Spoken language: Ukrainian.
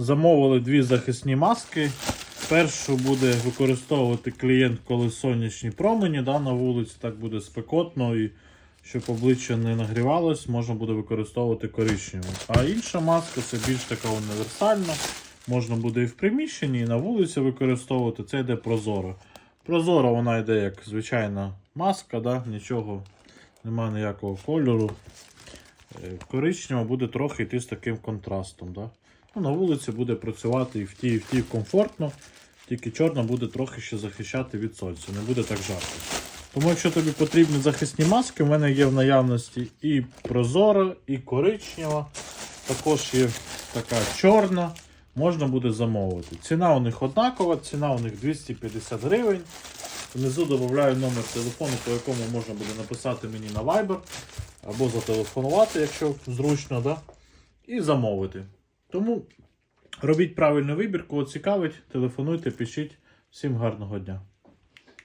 Замовили дві захисні маски. Першу буде використовувати клієнт, коли сонячні промені да, на вулиці, так буде спекотно і щоб обличчя не нагрівалось, можна буде використовувати коричневу. А інша маска це більш така універсальна. Можна буде і в приміщенні, і на вулиці використовувати. Це йде прозора. Прозора вона йде як звичайна маска, да? нічого, немає ніякого кольору. Е, Коричнева буде трохи йти з таким контрастом. Да? Ну, на вулиці буде працювати і в тій, і в тій комфортно, тільки чорна буде трохи ще захищати від сонця, не буде так жарко. Тому, якщо тобі потрібні захисні маски, в мене є в наявності і прозора, і коричнева. Також є така чорна, можна буде замовити. Ціна у них однакова, ціна у них 250 гривень. Внизу додаю номер телефону, по якому можна буде написати мені на Viber або зателефонувати, якщо зручно, да? і замовити. Тому робіть правильний вибір, кого цікавить, телефонуйте, пишіть. Всім гарного дня.